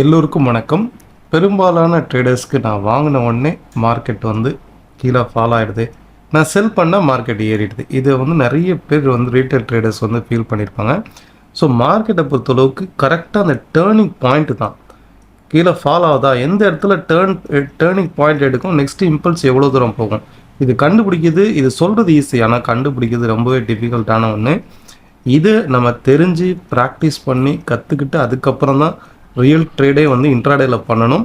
எல்லோருக்கும் வணக்கம். பெரும்பாலான ட்ரேடர்ஸ்க்கு நான் வாங்கின உடனே மார்க்கெட் வந்து கீழே ஃபால் ஆகிடுது நான் செல் பண்ணால் மார்க்கெட் ஏறிடுது. இதை வந்து நிறைய பேர் வந்து ரீட்டைல் ட்ரேடர்ஸ் வந்து ஃபீல் பண்ணியிருப்பாங்க ஸோ மார்க்கெட்டை பொறுத்தளவுக்கு கரெக்டாக அந்த டேர்னிங் பாயிண்ட் தான். கீழே ஃபால் ஆகுதா? எந்த இடத்துல டேர்ன் டேர்னிங் பாயிண்ட் எடுக்கும்? நெக்ஸ்ட் இம்பல்ஸ் எவ்வளோ தூரம் போகும்? இது கண்டுபிடிக்கிறது இது சொல்கிறது ஈஸி ஆனால் கண்டுபிடிக்கிறது ரொம்பவே டிஃபிகல்ட்டான ஒன்று இது நம்ம தெரிஞ்சு ப்ராக்டிஸ் பண்ணி கற்றுக்கிட்டு அதுக்கப்புறம் தான் ரியல் ட்ரேடே வந்து இன்ட்ராடேயில் பண்ணணும்.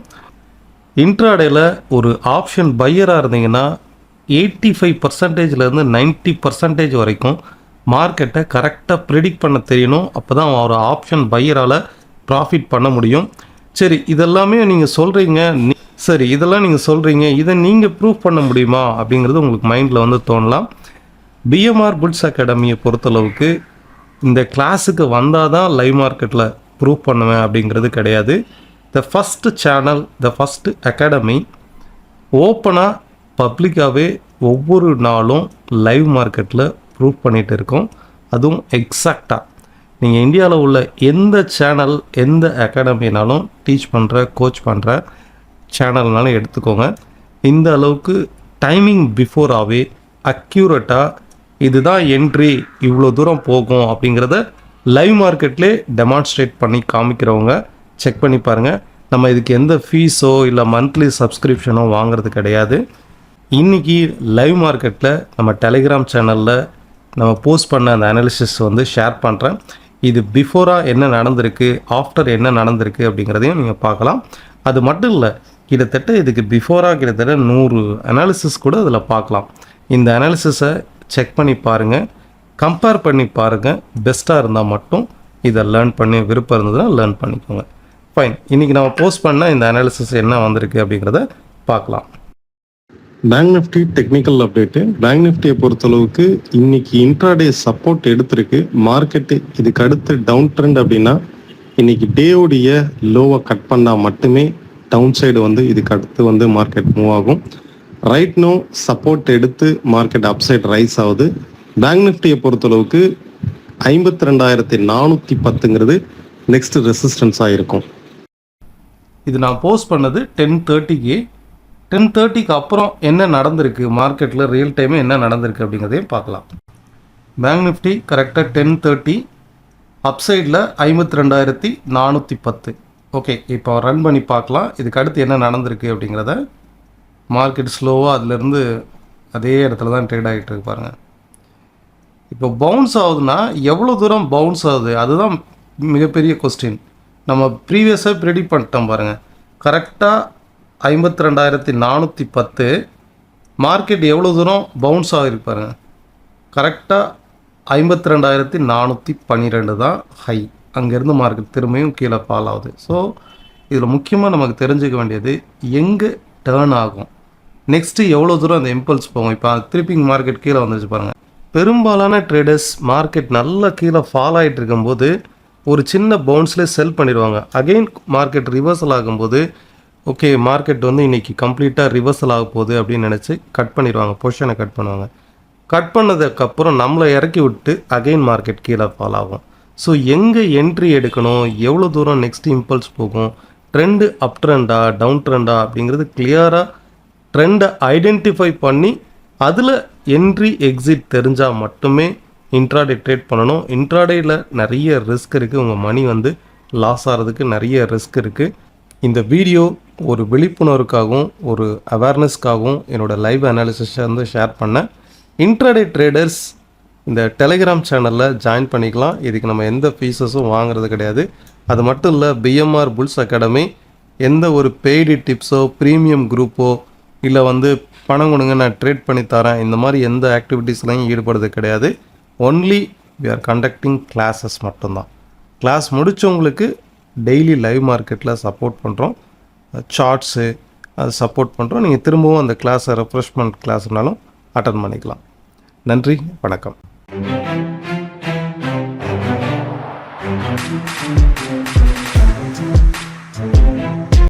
இன்ட்ராடேயில் ஒரு ஆப்ஷன் பையராக இருந்தீங்கன்னா எயிட்டி ஃபைவ் பர்சன்டேஜ்லேருந்து நைன்ட்டி பர்சன்டேஜ் வரைக்கும் மார்க்கெட்டை கரெக்டாக ப்ரிடிக்ட் பண்ண தெரியணும். அப்போ தான் ஒரு ஆப்ஷன் பையரால் ப்ராஃபிட் பண்ண முடியும். சரி இதெல்லாமே நீங்கள் சொல்கிறீங்க சரி இதெல்லாம் நீங்கள் சொல்கிறீங்க இதை நீங்கள் ப்ரூவ் பண்ண முடியுமா? அப்படிங்கிறது உங்களுக்கு மைண்டில் வந்து தோணலாம். பிஎம்ஆர் புட்ஸ் அகாடமியை பொறுத்தளவுக்கு இந்த கிளாஸுக்கு வந்தால் தான் லைவ் மார்க்கெட்டில் ப்ரூவ் பண்ணுவேன் அப்படிங்கிறது கிடையாது. The first channel the first academy ஓப்பனாக பப்ளிக்காகவே ஒவ்வொரு நாளும் லைவ் மார்க்கெட்டில் ப்ரூவ் பண்ணிகிட்டு இருக்கோம். அதுவும் எக்ஸாக்டாக நீங்கள் இந்தியாவில் உள்ள எந்த சேனல் எந்த அகாடமினாலும் டீச் பண்ணுற கோச் பண்ணுற சேனல்னாலும் எடுத்துக்கோங்க. இந்த அளவுக்கு டைமிங் பிஃபோராகவே அக்யூரேட்டாக இதுதான் என்ட்ரி இவ்வளோ தூரம் போகும் அப்படிங்கிறத லைவ் மார்க்கெட்லேயே டெமான்ஸ்ட்ரேட் பண்ணி காமிக்கிறவங்க செக் பண்ணி பாருங்கள் நம்ம இதுக்கு எந்த ஃபீஸோ இல்லை மந்த்லி சப்ஸ்கிரிப்ஷனோ வாங்குறது கிடையாது. இன்றைக்கி லைவ் மார்க்கெட்டில் நம்ம டெலிகிராம் சேனலில் நம்ம போஸ்ட் பண்ண அந்த அனாலிசிஸ் வந்து ஷேர் பண்ணுறேன் இது பிஃபோராக என்ன நடந்திருக்கு ஆஃப்டர் என்ன நடந்திருக்கு அப்படிங்கிறதையும் நீங்கள் பார்க்கலாம். அது மட்டும் இல்லை கிட்டத்தட்ட இதுக்கு பிஃபோராக கிட்டத்தட்ட நூறு அனாலிசிஸ் கூட அதில் பார்க்கலாம். இந்த அனாலிசிஸை செக் பண்ணி பாருங்கள் கம்பேர் பண்ணி பாருங்கள் பெஸ்ட்டாக இருந்தால் மட்டும் இதை லேர்ன் பண்ணி விருப்பம் இருந்ததுன்னா லேர்ன் பண்ணிக்கோங்க. ஃபைன் இன்றைக்கி நம்ம போஸ்ட் பண்ண இந்த அனாலிசிஸ் என்ன வந்திருக்கு அப்படிங்கிறத பார்க்கலாம். Bank nifty technical update bank நிஃப்டியை பொறுத்தளவுக்கு இன்னைக்கு இன்ட்ராடே சப்போர்ட் எடுத்திருக்கு. மார்க்கெட்டு இதுக்கு அடுத்து டவுன் ட்ரெண்ட் அப்படின்னா இன்னைக்கு டேவுடைய லோவை கட் பண்ணால் மட்டுமே டவுன் சைடு வந்து இதுக்கு அடுத்து வந்து மார்க்கெட் மூவ் ஆகும். ரைட் நோ சப்போர்ட் எடுத்து மார்க்கெட் அப் சைடு ரைஸ் ஆகுது. பேங்க் நிஃப்டியை பொறுத்தளவுக்கு ஐம்பத்தி ரெண்டாயிரத்தி நானூற்றி பத்துங்கிறது நெக்ஸ்ட் ரெசிஸ்டன்ஸாக இருக்கும். இது நான் போஸ்ட் பண்ணது டென் தேர்ட்டிக்கு டென் தேர்ட்டிக்கு அப்புறம் என்ன நடந்திருக்கு? மார்க்கெட்டில் ரியல் டைம் என்ன நடந்திருக்கு அப்படிங்கிறதையும் பார்க்கலாம். பேங்க் நிஃப்டி கரெக்டாக டென் தேர்ட்டி அப்சைடில் ஐம்பத்தி ரெண்டாயிரத்தி நானூற்றி பத்து. ஓகே இப்போ ரன் பண்ணி பார்க்கலாம். இதுக்கு அடுத்து என்ன நடந்திருக்கு அப்படிங்கிறத. மார்க்கெட் ஸ்லோவாக அதுலேருந்து அதே இடத்துல தான் ட்ரேட் ஆகிட்டு இருக்கு பாருங்கள் இப்போ பவுன்ஸ் ஆகுதுன்னா எவ்வளோ தூரம் பவுன்ஸ் ஆகுது? அதுதான் மிகப்பெரிய கொஸ்டின் நம்ம ப்ரீவியஸாக ப்ரெடிக்ட் பண்ணிட்டோம் பாருங்கள் கரெக்டாக ஐம்பத்தி ரெண்டாயிரத்தி நானூற்றி பத்து மார்க்கெட் எவ்வளோ தூரம் பவுன்ஸ் ஆகிருக்கு பாருங்கள் கரெக்டாக ஐம்பத்தி ரெண்டாயிரத்தி நானூற்றி பன்னிரெண்டு தான் ஹை அங்கேருந்து மார்க்கெட் திரும்பியும் கீழே ஃபால் ஆகுது. ஸோ இதில் முக்கியமாக நமக்கு தெரிஞ்சுக்க வேண்டியது எங்கே டேர்ன் ஆகும்? நெக்ஸ்ட்டு எவ்வளோ தூரம் அந்த இம்பல்ஸ் போகும்? இப்போ திருப்பி மார்க்கெட் கீழே வந்துருச்சு பாருங்கள் பெரும்பாலான ட்ரேடர்ஸ் மார்க்கெட் நல்லா கீழே ஃபால் ஆகிட்டு இருக்கும்போது ஒரு சின்ன பவுன்ஸ்லேயே செல் பண்ணிடுவாங்க. அகெயின் மார்க்கெட் ரிவர்சல் ஆகும்போது ஓகே மார்க்கெட் வந்து இன்றைக்கி கம்ப்ளீட்டாக ரிவர்சல் ஆக போகுது அப்படின்னு நினச்சி கட் பண்ணிடுவாங்க. பொஷனை கட் பண்ணுவாங்க. கட் பண்ணதுக்கப்புறம் நம்மளை இறக்கி விட்டு அகெயின் மார்க்கெட் கீழே ஃபால் ஆகும். ஸோ எங்கே என்ட்ரி எடுக்கணும்? எவ்வளோ தூரம் நெக்ஸ்ட் இம்பல்ஸ் போகும்? ட்ரெண்டு அப் ட்ரெண்டா டவுன் ட்ரெண்டா அப்படிங்கிறது கிளியராக ட்ரெண்டை ஐடென்டிஃபை பண்ணி அதில் என்ட்ரி எக்ஸிட் தெரிஞ்சால் மட்டுமே இன்ட்ராடே ட்ரேட் பண்ணணும். இன்ட்ராடேயில் நிறைய ரிஸ்க் இருக்குது உங்கள் மணி வந்து லாஸ் ஆகிறதுக்கு நிறைய ரிஸ்க் இருக்குது இந்த வீடியோ ஒரு விழிப்புணர்வுக்காகவும் ஒரு அவேர்னஸ்க்காகவும் என்னோடய லைவ் அனாலிசிஸை வந்து ஷேர் பண்ணேன் இன்ட்ராடே ட்ரேடர்ஸ் இந்த டெலிகிராம் சேனலில் ஜாயின் பண்ணிக்கலாம். இதுக்கு நம்ம எந்த ஃபீஸஸும் வாங்குறது கிடையாது. அது மட்டும் இல்லை பிஎம்ஆர் புல்ஸ் அகாடமி எந்த ஒரு பெய்டு டிப்ஸோ ப்ரீமியம் குரூப்போ இல்லை வந்து பணம் கொடுங்க நான் ட்ரேட் பண்ணி தரேன். இந்த மாதிரி எந்த ஆக்டிவிட்டீஸ்லையும் ஈடுபடுறது கிடையாது. Only we are conducting classes மட்டும்தான். கிளாஸ் முடித்தவங்களுக்கு டெய்லி லைவ் மார்க்கெட்டில் சப்போர்ட் பண்ணுறோம் சார்ட்ஸு அது சப்போர்ட் பண்ணுறோம் நீங்கள் திரும்பவும் அந்த கிளாஸை ரெஃப்ரெஷ்மெண்ட் கிளாஸ்னாலும் அட்டன் பண்ணிக்கலாம். நன்றி வணக்கம்.